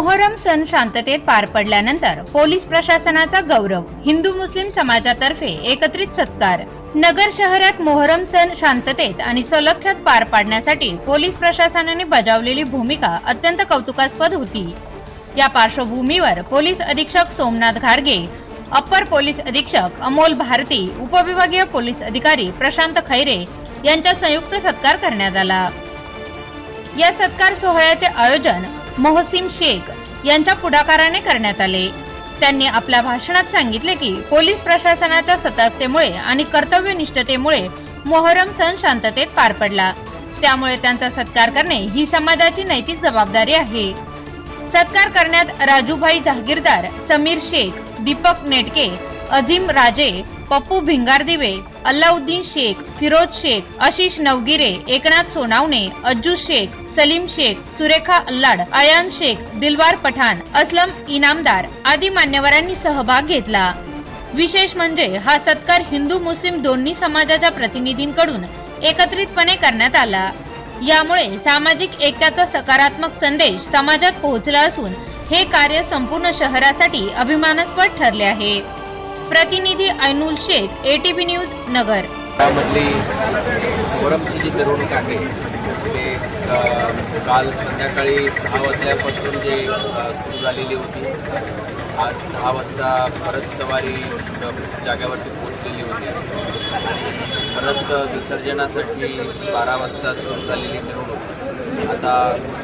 मोहरम सण शांततेत पार पडल्यानंतर पोलीस प्रशासनाचा गौरव हिंदू मुस्लिम समाजातर्फे एकत्रित सत्कार. नगर शहरात मोहरम सण शांततेत आणि सलक्षात पार पाडण्यासाठी पोलीस प्रशासनाने बजावलेली भूमिका अत्यंत कौतुकास्पद होती. या पार्श्वभूमीवर पोलीस अधीक्षक सोमनाथ घारगे अप्पर पोलीस अधीक्षक अमोल भारती उपविभागीय पोलीस अधिकारी प्रशांत खैरे यांचा संयुक्त सत्कार करण्यात आला. या सत्कार सोहळ्याचे आयोजन मोहसिम शेख यांच्या पुढाकाराने करण्यात आले. त्यांनी आपल्या भाषणात सांगितले की पोलीस प्रशासनाच्या सतर्कतेमुळे आणि कर्तव्यनिष्ठतेमुळे मोहरम सण शांततेत पार पडला. त्यामुळे त्यांचा सत्कार करणे ही समाजाची नैतिक जबाबदारी आहे. सत्कार करण्यात राजूभाई जहागीरदार समीर शेख दीपक नेटके अजिम राजे पप्पू भिंगारदिवे अल्लाउद्दीन शेख फिरोज शेख आशिष नवगिरे एकनाथ सोनावणे अज्जू शेख सलीम शेख सुरेखा अल्लाड अयान शेख दिलवार पठाण असलम इनामदार आदी मान्यवरांनी सहभाग घेतला. विशेष म्हणजे हा सत्कार हिंदू मुस्लिम दोन्ही समाजाच्या प्रतिनिधींकडून एकत्रितपणे करण्यात आला. यामुळे सामाजिक ऐक्याचा सकारात्मक संदेश समाजात पोहोचला असून हे कार्य संपूर्ण शहरासाठी अभिमानास्पद ठरले आहे. प्रतिनिधी ऐनुल शेख एटीपी न्यूज नगर. त्यामधली मोरमची जी मिरवणूक आहे ते काल संध्याकाळी सहा वाजल्यापासून जे सुरू झालेली होती आज दहा वाजता परत सवारी जाग्यावरती पोहोचलेली होती. परत विसर्जनासाठी बारा वाजता सुरू झालेली मिरवणूक आता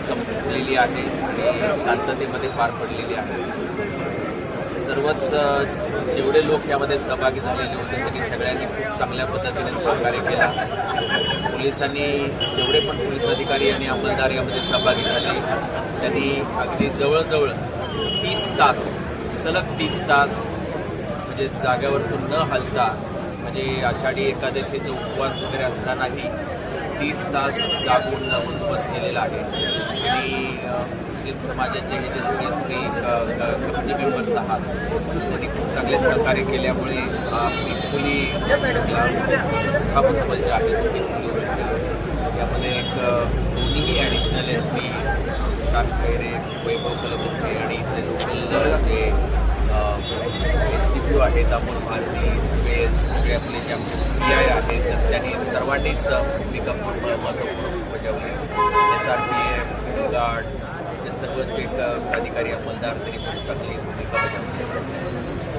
संपलेली आहे आणि शांततेमध्ये पार पडलेली आहे. सर्वच जेवढे लोक यामध्ये सहभागी झालेले होते त्यांनी सगळ्यांनी खूप चांगल्या पद्धतीने सहकार्य केला. पोलिसांनी जेवढे पण पोलीस अधिकारी आणि अंमलदार यामध्ये सहभागी झाले त्यांनी अगदी जवळजवळ तीस तास सलग तीस तास म्हणजे जाग्यावरतून न हलता म्हणजे आषाढी एकादशीचा उपवास वगैरे असतानाही तीस तास जागून बंदोबस्त केलेला आहे. आणि मुस्लिम समाजाचे हे जे सगळे तुम्ही कमिटी मेंबर्स आहात त्यांनी खूप चांगले सहकार्य केल्यामुळे पीसफुली हा मंच जे आहे तो पीसफुली होऊ शकेल. यामध्ये एक दोन्हीही ॲडिशनल एस पी शांत खैरे वैभव कलबुर्गे आणि इथले लोकल जे एस टी पी आहेत अमोल भारती हे सगळे आपले जे पी आय आहेत तर त्यांनी सर्वांनीच भूमिका महत्त्वपूर्ण बजावली. S R P F guard सर्व थेट क- अधिकारी अंमलदार त्यांनी खूप चांगली भूमिका बजावली